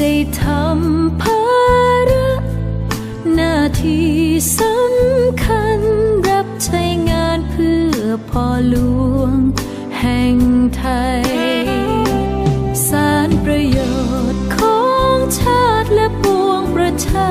ได้ทำภาระหน้าที่สำคัญรับใช้งานเพื่อพ่อหลวงแห่งไทย สารประโยชน์ของชาติและปวงประชา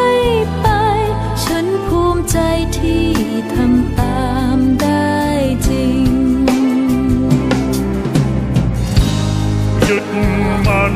ใจที่ทำตามได้จริง ยึดมัน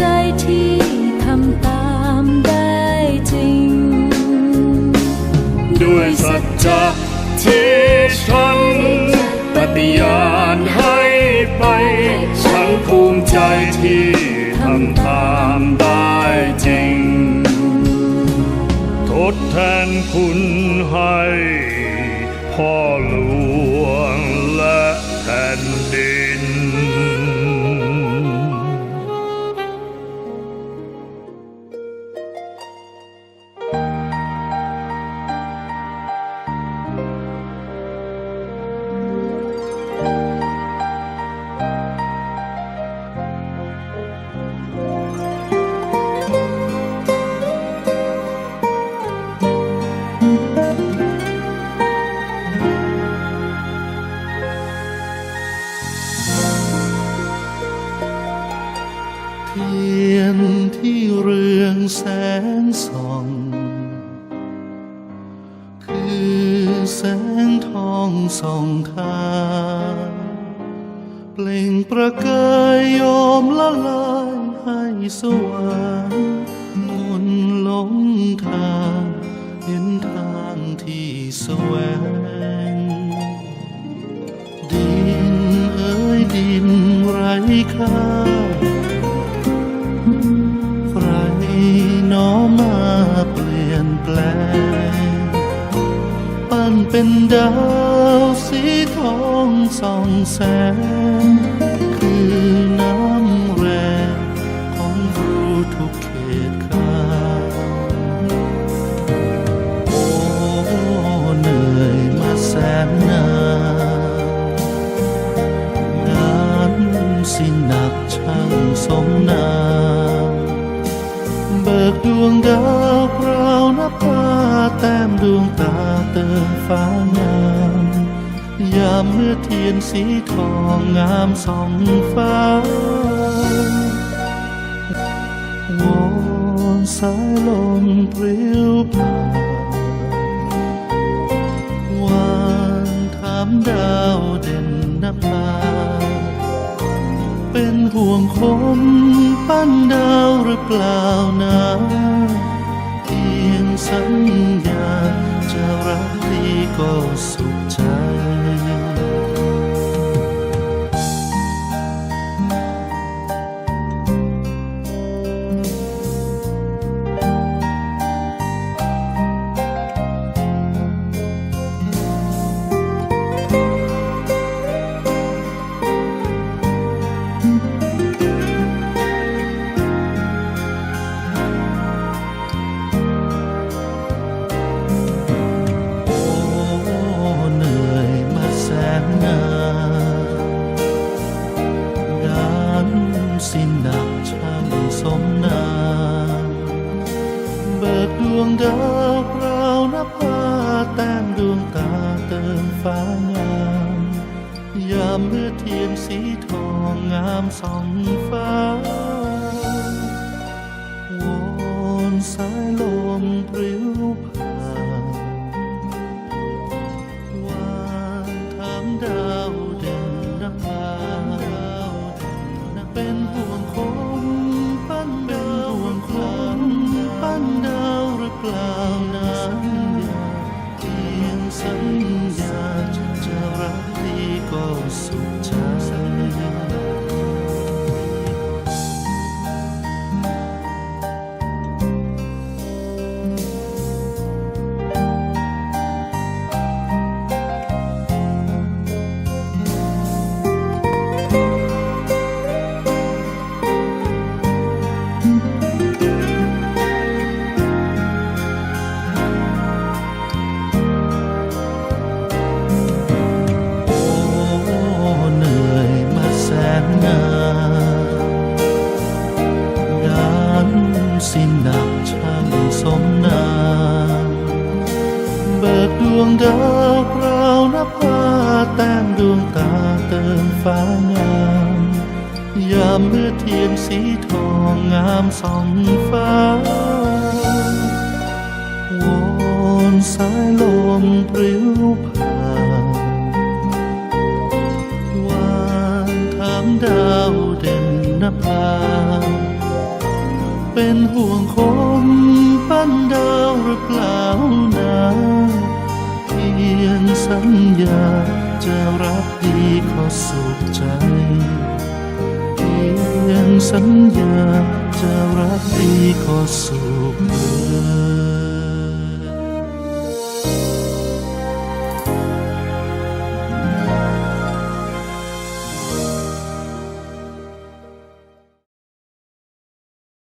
ใจที่ทำตามได้จริง ด้วยสัจจะที่ฉันปฏิญาณให้ไป ฉันภูมิใจที่ทำตามได้จริง ทดแทนคุณให้พ่อหลว เทียนที่เรืองแสงส่อง คือแสงทองส่องทางเปล่งประกายโยมละลายให้สว่างมนหลงทางเห็นทางที่แสวง ดินเอ้ยดินไร้ค่า เป็นดาวสีทองส่องแสง คือน้ำแรงของรู้ทุกเขตขาโอ้เหนื่อยมาแสนนานงานสิหนักช่างสมนามเบิกดวงดาวพราวนับฟ้า ดวงตาเติมฟ้างามยามเมื่อเทียนสีทองงามส่องฟ้าวอนสายลมปลิวผ่านวานถามดาวเด่นนภาเป็นห่วงคนปั้นดาวหรือเปล่านะเพียงสัญญา ดี สิ้นหนักช่างสมนามเบิกดวงดาวพรานับผ้าแต้มดวงตาเติมฟ้างามยามเมื่อเทียนสีทองงามส่องฟ้าวนสายลมปลิ สมนามเบิกดวงดาวพรานับผ้าแต้มดวงตาเติมฟ้างามยามเมื่อเทียนสีทองงามส่องฟ้าวอนสายลมปลิวผ่านวานถามดาวเด่นนภาเป็นห่วงคนานดาวหรือเปล่านะเพียงสัญญาจะรักดีขอสุขใจ เพียงสัญญาจะรักดีขอสุขเธอ